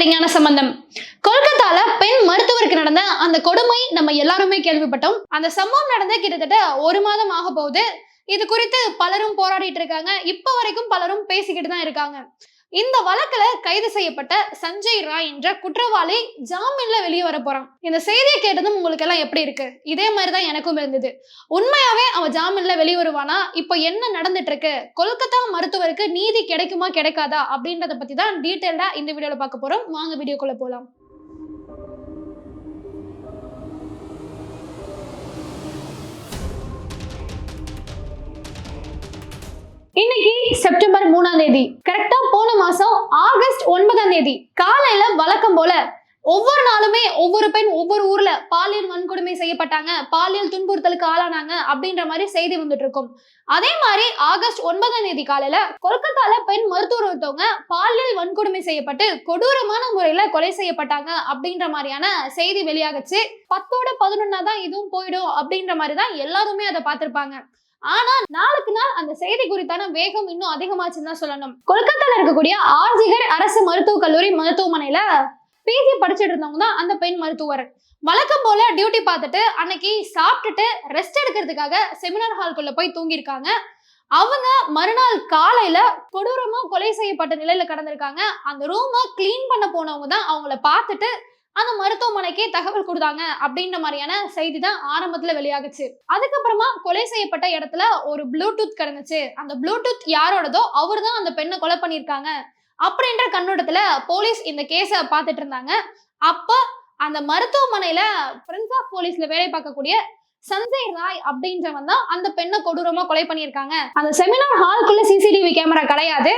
திருஞான சம்பந்தம். கொல்கத்தால பெண் மருத்துவருக்கு நடந்த அந்த கொடுமை நம்ம எல்லாருமே கேள்விப்பட்டோம். அந்த சம்பவம் நடந்த கிட்டத்தட்ட ஒரு மாதம் ஆக போகுது. இது குறித்து பலரும் போராடிட்டு இருக்காங்க. இப்ப வரைக்கும் பலரும் பேசிக்கிட்டு தான் இருக்காங்க. இந்த வழக்குல கைது செய்யப்பட்ட சஞ்சய் ராய் என்ற குற்றவாளி ஜாமீன்ல வெளியே வர போறான். இந்த செய்தியை கேட்டதும் உங்களுக்கு எல்லாம் எப்படி இருக்கு? இதே மாதிரி தான் எனக்கும் இருந்தது. உண்மையாவே அவன் ஜாமீன்ல வெளியே வருவானா? இப்போ என்ன நடந்துட்டு இருக்கு? கொல்கத்தா மருத்துவருக்கு நீதி கிடைக்குமா கிடைக்காதா? அப்படின்றத பத்தி தான் டீட்டெயில்டா இந்த வீடியோல பார்க்க போறோம். வாங்க வீடியோக்குள்ள போலாம். இன்னைக்கு செப்டம்பர் மூணாம் தேதி. கரெக்டா மாசம் ஆகஸ்ட் ஒன்பதாம் தேதி காலையில வழக்கம் போல ஒவ்வொரு நாளுமே ஒவ்வொரு பெண் ஒவ்வொரு ஊர்ல பாலியல் வன்கொடுமை செய்யப்பட்டாங்க பாலியல் துன்புறுத்தலுக்கு ஆளானாங்க அப்படின்ற மாதிரி செய்தி வந்துட்டு இருக்கும். அதே மாதிரி ஆகஸ்ட் ஒன்பதாம் தேதி காலையில கொல்கத்தால பெண் மருத்துவர் ஒருத்தவங்க பாலியல் வன்கொடுமை செய்யப்பட்டு கொடூரமான முறையில கொலை செய்யப்பட்டாங்க அப்படின்ற மாதிரியான செய்தி வெளியாகச்சு. பத்தோட பதினொன்னா தான் இதுவும் போயிடும் அப்படின்ற மாதிரி தான் எல்லாருமே அதை பார்த்திருப்பாங்க. ஆனா நாளுக்கு நாள் அந்த செய்தி குறித்தான வேகம் இன்னும் அதிகமாச்சுன்னு தான் சொல்லணும். கொல்கத்தால இருக்கக்கூடிய ஆர்ஜிகர் அரசு மருத்துவக் கல்லூரி மருத்துவமனையில பிஜி படிச்சுட்டு இருந்தவங்க தான் அந்த பெண் மருத்துவர். வழக்கம் போல டியூட்டி பார்த்துட்டு அன்னைக்கு சாப்பிட்டுட்டு ரெஸ்ட் எடுக்கிறதுக்காக செமினார் ஹால்குள்ள போய் தூங்கியிருக்காங்க. அவங்க மறுநாள் காலையில கொடூரமா கொலை செய்யப்பட்ட நிலையில கடந்திருக்காங்க. அந்த ரூமை க்ளீன் பண்ண போனவங்க தான் அவங்கள பார்த்துட்டு அந்த மருத்துவமனைக்கே தகவல் கொடுத்தாங்க அப்படின்ற மாதிரியான செய்தி தான் ஆரம்பத்துல வெளியாகுச்சு. அதுக்கப்புறமா கொலை செய்யப்பட்ட இடத்துல ஒரு ப்ளூடூத் கிடந்துச்சு. அந்த ப்ளூடூத் யாரோடதோ அவர் தான் அந்த பெண்ணை கொலை பண்ணியிருக்காங்க அப்படின்ற கண்ணோட்டத்துல போலீஸ் இந்த கேஸை பார்த்துட்டு இருந்தாங்க. அப்ப அந்த மருத்துவமனையில ஃப்ரெண்ட்ஸ் ஆஃப் போலீஸ்ல வேலை பார்க்கக்கூடிய சஞ்சய் ராய் அப்படின்றவன் தான் அந்த பெண்ணை கொடூரமா கொலை பண்ணியிருக்காங்க. அந்த செமினார் ஹாலுக்குள்ள சிசிடிவி கேமரா கிடையாது.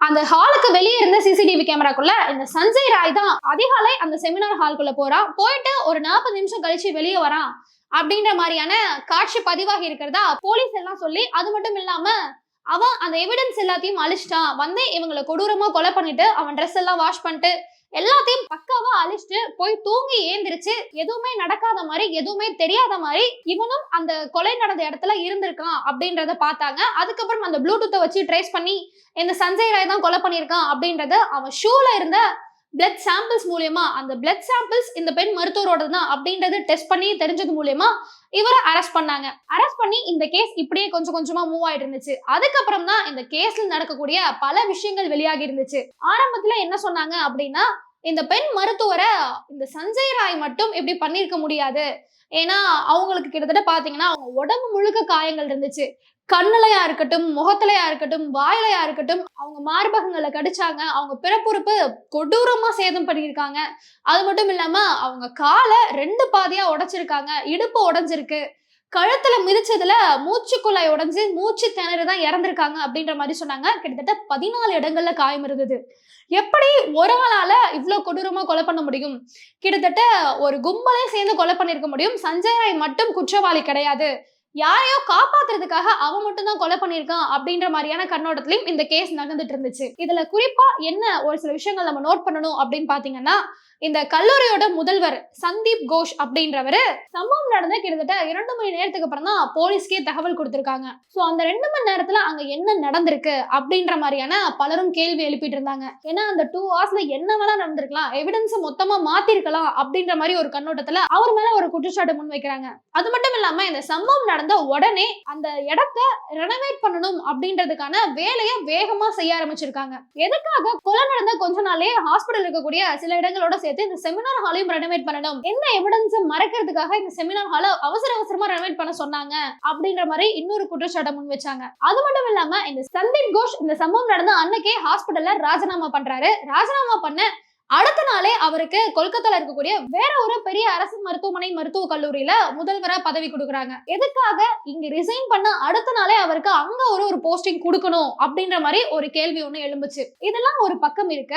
அந்த ஹாலுக்கு வெளியே இருந்த சிசிடிவி கேமராக்குள்ள இந்த சஞ்சய் ராய் தான் அதிகாலை அந்த செமினார் ஹாலுக்குள்ள போறான் போயிட்டு ஒரு நாற்பது நிமிஷம் கழிச்சு வெளியே வரான் அப்படின்ற மாதிரியான காட்சி பதிவாகி இருக்கிறதா போலீஸ் எல்லாம் சொல்லி அது மட்டும் இல்லாம அவன் அந்த எவிடன்ஸ் எல்லாத்தையும் அழிச்சிட்டான். வந்து இவங்களை கொடூரமா கொலை பண்ணிட்டு அவன் ட்ரெஸ் எல்லாம் வாஷ் பண்ணிட்டு எல்லாத்தையும் பக்காவா அழிச்சிட்டு போய் தூங்கி ஏந்திரிச்சு. எதுவுமே நடக்காத மாதிரி எதுவுமே தெரியாத மாதிரி இவனும் அந்த கொலை நடந்த இடத்துல இருந்திருக்கான் அப்படின்றத பார்த்தாங்க. அதுக்கப்புறம் அந்த ப்ளூடூத்தை வச்சு ட்ரேஸ் பண்ணி இந்த சஞ்சய் ராய் தான் கொலை பண்ணியிருக்கான் அப்படின்றத அவன் ஷூல இருந்த பிளட் சாம்பிள்ஸ் மூலியமா அந்த பிளட் சாம்பிள்ஸ் இந்த பெண் மருத்துவரோட தான் அப்படின்றது டெஸ்ட் பண்ணி தெரிஞ்சது மூலியமா இவரை அரெஸ்ட் பண்ணாங்க. அரெஸ்ட் பண்ணி இந்த கேஸ் இப்படியே கொஞ்சம் கொஞ்சமா மூவ் ஆயிட்டு இருந்துச்சு. அதுக்கப்புறம் தான் இந்த கேஸ்ல நடக்கக்கூடிய பல விஷயங்கள் வெளியாகி இருந்துச்சு. ஆரம்பத்துல என்ன சொன்னாங்க அப்படின்னா இந்த பெண் மருத்துவரை இந்த சஞ்சய் ராய் மட்டும் இப்படி பண்ணியிருக்க முடியாது. ஏன்னா அவங்களுக்கு கிட்டத்தட்ட பாத்தீங்கன்னா அவங்க உடம்பு முழுக்க காயங்கள் இருந்துச்சு. கண்ணுலையா இருக்கட்டும் முகத்திலையா இருக்கட்டும் வாயிலையா இருக்கட்டும் அவங்க மார்பகங்களை கடிச்சாங்க. அவங்க பிறப்புறுப்பு கொடூரமா சேதம் பண்ணியிருக்காங்க. அது மட்டும் இல்லாம அவங்க காலை ரெண்டு பாதியா உடைச்சிருக்காங்க. இடுப்பு உடைஞ்சிருக்கு. கழுத்துல மிதிச்சதுல மூச்சுக்குழாய் உடஞ்சு மூச்சு திணறு தான் இறந்திருக்காங்க அப்படின்ற மாதிரி சொன்னாங்க. கிட்டத்தட்ட பதினாலு இடங்கள்ல காயம் இருந்தது. எப்படி ஒரு ஆளால இவ்வளவு கொடூரமா கொலை பண்ண முடியும்? கிட்டத்தட்ட ஒரு கும்பலே சேர்ந்து கொலை பண்ணிருக்க முடியும். சஞ்சய் ராய் மட்டும் குற்றவாளி கிடையாது. யாரையோ காப்பாத்துறதுக்காக அவன் மட்டும் தான் கொலை பண்ணியிருக்கான் அப்படின்ற மாதிரியான கண்ணோட்டத்திலையும் இந்த கேஸ் நகர்ந்துட்டு இருந்துச்சு. இதுல குறிப்பா என்ன ஒரு சில விஷயங்கள் நம்ம நோட் பண்ணணும் அப்படின்னு பாத்தீங்கன்னா இந்த கல்லூரியோட முதல்வர் சந்தீப் கோஷ் அப்படின்றவரு சம்பவம் நடந்த கிட்டத்தட்ட இரண்டு மணி நேரத்துக்கு அப்புறம் தான் போலீஸ்க்கே தகவல் கொடுத்துருக்காங்க. சோ அந்த ரெண்டு மணி நேரத்துல அங்க என்ன நடந்திருக்கு அப்படின்ற மாதிரியான பலரும் கேள்வி எழுப்பிட்டு இருந்தாங்க. ஏன்னா அந்த டூ ஹவர்ஸ்ல என்ன வேணா நடந்திருக்கலாம் எவிடன்ஸ் மொத்தமா மாத்திருக்கலாம் அப்படின்ற மாதிரி ஒரு கண்ணோட்டத்துல அவர் மேல ஒரு குற்றச்சாட்டு முன் வைக்கிறாங்க அது மட்டும் இல்லாம இந்த சம்பவம் நடந்த உடனே அந்த இடத்த ரெனோவேட் பண்ணணும் அப்படின்றதுக்கான வேலையை வேகமா செய்ய ஆரம்பிச்சிருக்காங்க. எதுக்காக கொலை நடந்த கொஞ்ச நாளே ஹாஸ்பிட்டல் இருக்கக்கூடிய சில இடங்களோட சேர்த்து இந்த செமினார் ஹாலையும் ரெனோவேட் பண்ணணும்? என்ன எவிடன்ஸ் மறக்கிறதுக்காக இந்த செமினார் ஹாலை அவசர அவசரமா ரெனோவேட் பண்ண சொன்னாங்க? அப்படின்ற மாதிரி இன்னொரு குற்றச்சாட்டை முன் வச்சாங்க. அது மட்டும் இல்லாம இந்த சந்தீப் கோஷ் இந்த சம்பவம் நடந்த அன்னைக்கே ஹாஸ்பிட்டல்ல ராஜினாமா பண்றாரு. ராஜினாமா பண்ண அடுத்த நாளே அவருக்கு கொல்கத்தால இருக்கக்கூடிய வேற ஒரு பெரிய அரசு மருத்துவமனை மருத்துவ கல்லூரியில முதல்வரா பதவி கொடுக்குறாங்க. எதுக்காக இங்க ரிசைன் பண்ண அடுத்த நாளே அவருக்கு அங்க ஒரு ஒரு போஸ்டிங் கொடுக்கணும் அப்படின்ற மாதிரி ஒரு கேள்வி ஒண்ணு எழும்புச்சு. இதெல்லாம் ஒரு பக்கம் இருக்க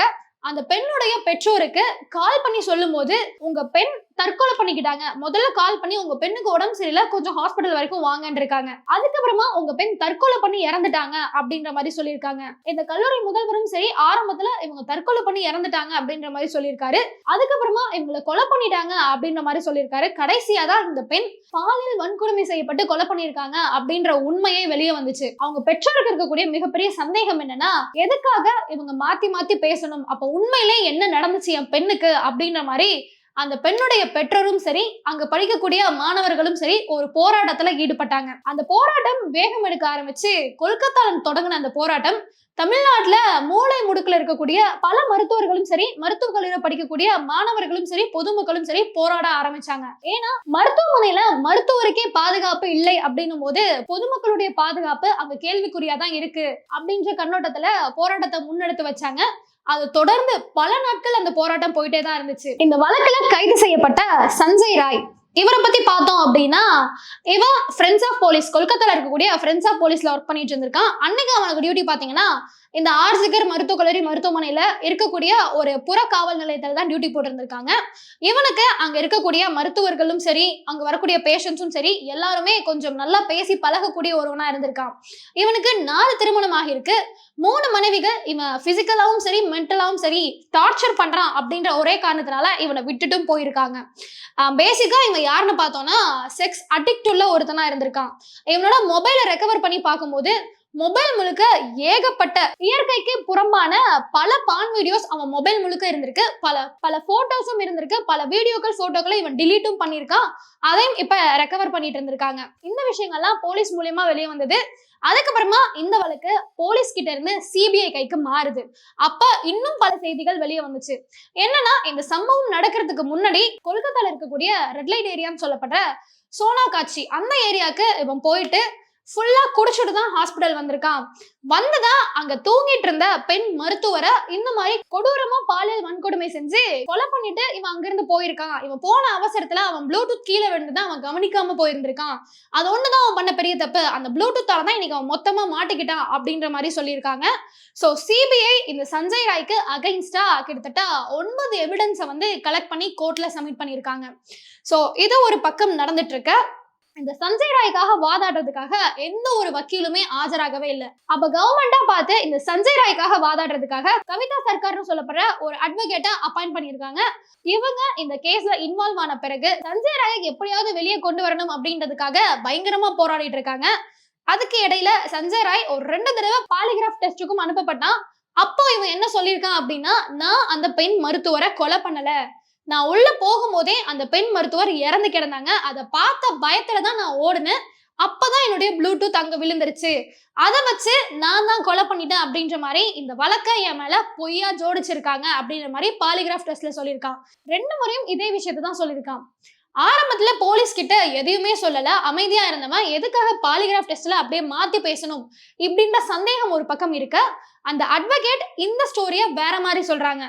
அந்த பெண்ணுடைய பெற்றோருக்கு கால் பண்ணி சொல்லும்போது உங்க பெண் தற்கொலை பண்ணிக்கிட்டாங்க. முதல்ல கால் பண்ணி உங்க பெண்ணுக்கு உடம்பு சரியில்லை கொஞ்சம் ஹாஸ்பிட்டல் வரைக்கும் வாங்கன்னு இருக்காங்க அதுக்கப்புறமா உங்க பெண் தற்கொலை பண்ணி இறந்துட்டாங்க அப்படின்ற மாதிரி சொல்லியிருக்காங்க. இந்த கல்லூரி முதல்வரும் சரி ஆரம்பத்துல இவங்க தற்கொலை பண்ணி இறந்துட்டாங்க அப்படின்ற மாதிரி சொல்லியிருக்காரு. அதுக்கப்புறமா இவங்களை கொலை பண்ணிட்டாங்க அப்படின்ற மாதிரி சொல்லியிருக்காரு. கடைசியா தான் இந்த பெண் பாலியல் வன்கொடுமை செய்யப்பட்டு கொலை பண்ணியிருக்காங்க அப்படின்ற உண்மையே வெளியே வந்துச்சு. அவங்க பெற்றோருக்கு இருக்கக்கூடிய மிகப்பெரிய சந்தேகம் என்னன்னா எதுக்காக இவங்க மாத்தி மாத்தி பேசணும்? அப்ப உண்மையிலே என்ன நடந்துச்சு என் பெண்ணுக்கு அப்படின்ற மாதிரி அந்த பெண்ணுடைய பெற்றோரும் சரி அங்க படிக்கக்கூடிய மாணவர்களும் சரி ஒரு போராட்டத்துல ஈடுபட்டாங்க. அந்த போராட்டம் வேகம் எடுக்க ஆரம்பிச்சு கொல்கத்தால தொடங்கின அந்த போராட்டம் தமிழ்நாட்டுல மூளை முடுக்கில் இருக்கக்கூடிய பல மருத்துவர்களும் சரி மருத்துவக் கல்லூரியில் படிக்கக்கூடிய மாணவர்களும் சரி பொதுமக்களும் சரி போராட ஆரம்பிச்சாங்க. ஏன்னா மருத்துவமனையில மருத்துவருக்கே பாதுகாப்பு இல்லை அப்படின்னும் போது பொதுமக்களுடைய பாதுகாப்பு அங்க கேள்விக்குறியா தான் இருக்கு அப்படின்ற கண்ணோட்டத்துல போராட்டத்தை முன்னெடுத்து வச்சாங்க. அது தொடர்ந்து பல நாட்கள் அந்த போராட்டம் போயிட்டே தான் இருந்துச்சு. இந்த வழக்குல கைது செய்யப்பட்ட சஞ்சய் ராய். இவரை பத்தி பார்த்தோம் அப்படின்னா இவன் ஃப்ரெண்ட்ஸ் ஆஃப் போலீஸ் கொல்கத்தால இருக்கக்கூடிய ஃப்ரெண்ட்ஸ் ஆஃப் போலீஸ்ல ஒர்க் பண்ணிட்டு இருந்திருக்கான். அன்னைக்கு அவனுக்கு டியூட்டி பாத்தீங்கன்னா இந்த ஆர்சிகர் மருத்துவக் கல்லூரி மருத்துவமனையில இருக்கக்கூடிய ஒரு புற காவல் நிலையத்தில் தான் டியூட்டி போட்டிருந்திருக்காங்க. இவனுக்கு அங்க இருக்கக்கூடிய மருத்துவர்களும் சரி அங்க வரக்கூடிய பேஷண்ட்ஸும் சரி எல்லாருமே கொஞ்சம் நல்லா பேசி பழகக்கூடிய ஒருவனா இருந்திருக்கான். இவனுக்கு நாலு திருமணம் ஆகியிருக்கு. மூணு மனைவிகள் இவன் பிசிக்கலாவும் சரி மென்டலாவும் சரி டார்ச்சர் பண்றான் அப்படின்ற ஒரே காரணத்தினால இவனை விட்டுட்டும் போயிருக்காங்க. பேசிக்கா இவன் யாருன்னு பார்த்தோம்னா செக்ஸ் அடிக்ட் உள்ள ஒருத்தனா இருந்திருக்கான். இவனோட மொபைலை ரெக்கவர் பண்ணி பார்க்கும்போது மொபைல் முழுக்க ஏகப்பட்ட இயற்கைக்கு புறம்பான பல பான் வீடியோஸ் அவன் மொபைல் முழுக்க இருந்திருக்கு. பல பல போட்டோஸும் இருந்திருக்கு. பல வீடியோக்கள் போட்டோக்களை இவன் டிலீட்டும் பண்ணியிருக்கான். அதையும் இப்ப ரெக்கவர் பண்ணிட்டு இருந்திருக்காங்க. இந்த விஷயங்கள்லாம் போலீஸ் மூலியமா வெளியே வந்தது. அதுக்கப்புறமா இந்த வழக்கு போலீஸ் கிட்ட இருந்து சிபிஐ கைக்கு மாறுது. அப்ப இன்னும் பல செய்திகள் வெளியே வந்துச்சு. என்னன்னா இந்த சம்பவம் நடக்கிறதுக்கு முன்னாடி கொல்கத்தால இருக்கக்கூடிய ரெட் லைட் ஏரியான்னு சொல்லப்படுற சோனா காட்சி அந்த ஏரியாவுக்கு இவன் போயிட்டு ஃபுல்லா குடிச்சிட்டு தான் ஹாஸ்பிட்டல் வந்திருக்கான். வந்ததா அங்க தூங்கிட்டு இருந்த பெண் மருத்துவரை இந்த மாதிரி கொடூரமா பாலியல் வன்கொடுமை செஞ்சு கொலை பண்ணிட்டு இவன் அங்கிருந்து போயிருக்கான். இவன் போன அவசரத்துல அவன் ப்ளூடூத் கீழே விழுந்துதான் அவன் கவனிக்காம போயிருந்திருக்கான். அது ஒண்ணுதான் அவன் பண்ண பெரிய தப்பு. அந்த ப்ளூடூத்தால தான் இன்னைக்கு அவன் மொத்தமா மாட்டிக்கிட்டான் அப்படின்ற மாதிரி சொல்லியிருக்காங்க. ஸோ சிபிஐ இந்த சஞ்சய் ராய்க்கு அகைன்ஸ்டா கிட்டத்தட்ட ஒன்பது எவிடன்ஸை வந்து கலெக்ட் பண்ணி கோர்ட்ல சப்மிட் பண்ணியிருக்காங்க. ஸோ இது ஒரு பக்கம் நடந்துட்டு இருக்க. இந்த சஞ்சய் ராய்க்காக வாதாடுறதுக்காக எந்த ஒரு வக்கீலுமே ஆஜராகவே இல்லை. அப்ப கவர்மெண்டா பார்த்து இந்த சஞ்சய் ராய்க்காக வாதாடுறதுக்காக கவிதா சர்க்கார்னு சொல்லப்படுற ஒரு அட்வொகேட்டை அப்பாயிண்ட் பண்ணியிருக்காங்க. இவங்க இந்த கேஸ்ல இன்வால்வ் ஆன பிறகு சஞ்சய் ராயை எப்படியாவது வெளியே கொண்டு வரணும் அப்படின்றதுக்காக பயங்கரமா போராடிட்டு இருக்காங்க. அதுக்கு இடையில சஞ்சய் ராய் ஒரு ரெண்டு தடவை பாலிகிராஃப் டெஸ்ட்டுக்கும் அனுப்பப்பட்டான். அப்போ இவன் என்ன சொல்லியிருக்கான் அப்படின்னா நான் அந்த பெண் மருத்துவரை கொலை பண்ணல. நான் உள்ள போகும்போதே அந்த பெண் மருத்துவர் இறந்து கிடந்தாங்க. அதை பார்த்த பயத்துல தான் நான் ஓடுனேன். அப்பதான் என்னுடைய ப்ளூடூத் அங்க விழுந்துருச்சு. அதை வச்சு நான் தான் கொலை பண்ணிட்டேன் அப்படின்ற மாதிரி இந்த வழக்கை என் மேல பொய்யா ஜோடிச்சிருக்காங்க அப்படின்ற மாதிரி பாலிகிராஃப் டெஸ்ட்ல சொல்லியிருக்கான். ரெண்டு முறையும் இதே விஷயத்தை தான் சொல்லியிருக்கான். ஆரம்பத்துல போலீஸ் கிட்ட எதையுமே சொல்லல. அமைதியா இருந்தவன் எதுக்காக பாலிகிராஃப் டெஸ்ட்ல அப்படியே மாத்தி பேசணும்? இப்படின்ற சந்தேகம் ஒரு பக்கம் இருக்க அந்த அட்வொகேட் இந்த ஸ்டோரியை வேற மாதிரி சொல்றாங்க.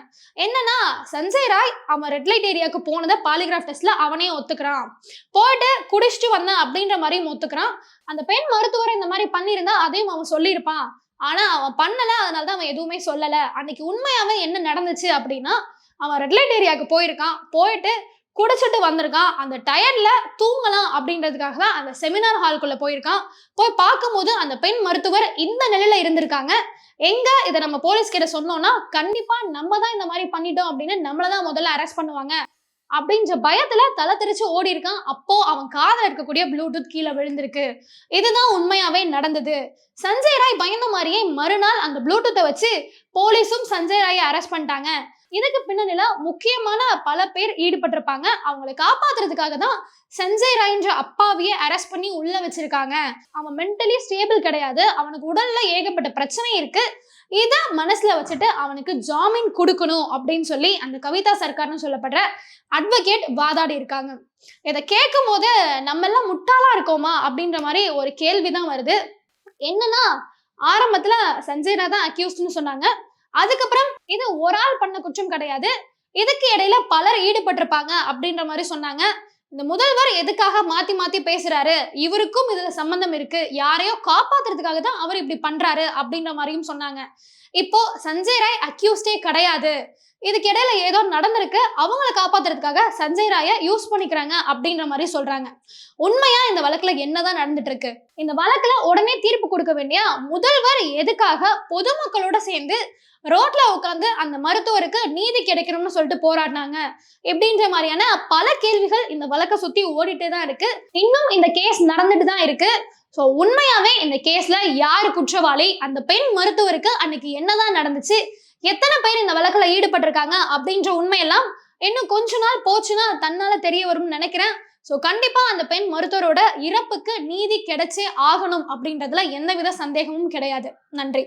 என்னன்னா சஞ்சய் ராய் அவன் ரெட் லைட் ஏரியாவுக்கு போனதை பாலிகிராஃப் டெஸ்ட்ல அவனே ஒத்துக்கிறான். போயிட்டு குடிச்சிட்டு வந்தான் அப்படின்ற மாதிரியும் ஒத்துக்கிறான். அந்த பெண் மருத்துவர் இந்த மாதிரி பண்ணியிருந்தா அதையும் அவன் சொல்லியிருப்பான். ஆனா அவன் பண்ணல அதனால தான் அவன் எதுவுமே சொல்லல. அன்னைக்கு உண்மையாவே என்ன நடந்துச்சு அப்படின்னா அவன் ரெட் லைட் ஏரியாவுக்கு போயிருக்கான். போயிட்டு குடிச்சிட்டு வந்திருக்கான். அந்த டயர்ல தூங்கலாம் அப்படின்றதுக்காக தான் அந்த செமினார் ஹால்குள்ள போயிருக்கான். போய் பார்க்கும்போது அந்த பெண் மருத்துவர் இந்த நிலையில இருந்திருக்காங்க. எங்க? இதை நம்ம போலீஸ் கிட்ட சொன்னோம்னா கண்டிப்பா நம்ம தான் இந்த மாதிரி பண்ணிட்டோம் அப்படின்னு நம்மள தான் முதல்ல அரெஸ்ட் பண்ணுவாங்க. அப்படின்ற பயத்துல தலை தெரிச்சு ஓடி இருக்கான். அப்போ அவன் காதில் இருக்கக்கூடிய ப்ளூடூத் கீழே விழுந்திருக்கு. இதுதான் உண்மையாவே நடந்தது. சஞ்சய் ராய் பயந்த மாதிரியே மறுநாள் அந்த ப்ளூடூத்தை வச்சு போலீஸும் சஞ்சய் ராயை அரெஸ்ட் பண்ணிட்டாங்க. இதுக்கு பின்னணியில முக்கியமான பல பேர் ஈடுபட்டிருப்பாங்க. அவங்களை காப்பாத்துறதுக்காக தான் சஞ்சய் ராய்ன்ற அப்பாவையே அரெஸ்ட் பண்ணி உள்ள வச்சிருக்காங்க. அவன் மென்டலி ஸ்டேபிள் கிடையாது. அவனுக்கு உடல்ல ஏகப்பட்ட பிரச்சனை இருக்கு. இதை மனசுல வச்சுட்டு அவனுக்கு ஜாமீன் கொடுக்கணும் அப்படின்னு சொல்லி அந்த கவிதா சர்க்கார்னு சொல்லப்படுற அட்வொகேட் வாதாடி இருக்காங்க. இதை கேட்கும் போது நம்ம எல்லாம் முட்டாளா இருக்கோமா அப்படின்ற மாதிரி ஒரு கேள்விதான் வருது. என்னன்னா ஆரம்பத்துல சஞ்சய் ரா தான் அக்யூஸ்ட்னு சொன்னாங்க. அதுக்கப்புறம் இது ஒரு ஆள் பண்ண குற்றம் கிடையாது. இதுக்கு இடையில பலர் ஈடுபட்டிருப்பாங்க அப்படின்ற மாதிரி சொன்னாங்க. இந்த முதல்வர் எதுக்காக மாத்தி மாத்தி பேசுறாரு? இவருக்கும் இதுல சம்பந்தம் இருக்கு. யாரையோ காப்பாத்துறதுக்காக தான் அவர் இப்படி பண்றாரு அப்படின்ற மாதிரியும் சொன்னாங்க. இப்போ சஞ்சய் ராய் அக்யூஸ்டே கிடையாது. இதுக்கு இடையில ஏதோ நடந்திருக்கு. அவங்கள காப்பாத்துறதுக்காக சஞ்சய் ராயை யூஸ் பண்ணிக்கிறாங்க அப்படின்ற மாதிரி சொல்றாங்க. உண்மையா இந்த வழக்குல என்னதான் நடந்துட்டு இருக்கு இந்த வழக்குல உடனே தீர்ப்பு கொடுக்க வேண்டிய முதல்வர் எதுக்காக பொதுமக்களோட சேர்ந்து ரோட்ல உட்காந்து அந்த மருத்துவருக்கு நீதி கிடைக்கணும்னு சொல்லிட்டு போராடினாங்க. எப்படின்ற மாதிரியான பல கேள்விகள் இந்த வழக்கை சுத்தி ஓடிட்டே தான் இருக்கு. இன்னும் இந்த கேஸ் நடந்துட்டு தான் இருக்கு. ஸோ உண்மையாவே இந்த கேஸ்ல யாரு குற்றவாளி? அந்த பெண் மருத்துவருக்கு அன்னைக்கு என்னதான் நடந்துச்சு? எத்தனை பேர் இந்த வழக்கில் ஈடுபட்டிருக்காங்க? அப்படின்ற உண்மையெல்லாம் இன்னும் கொஞ்ச நாள் போச்சுன்னா தன்னால தெரிய வரும்னு நினைக்கிறேன். ஸோ கண்டிப்பா அந்த பெண் மருத்துவரோட இறப்புக்கு நீதி கிடைச்சே ஆகணும் அப்படின்றதுல எந்தவித சந்தேகமும் கிடையாது. நன்றி.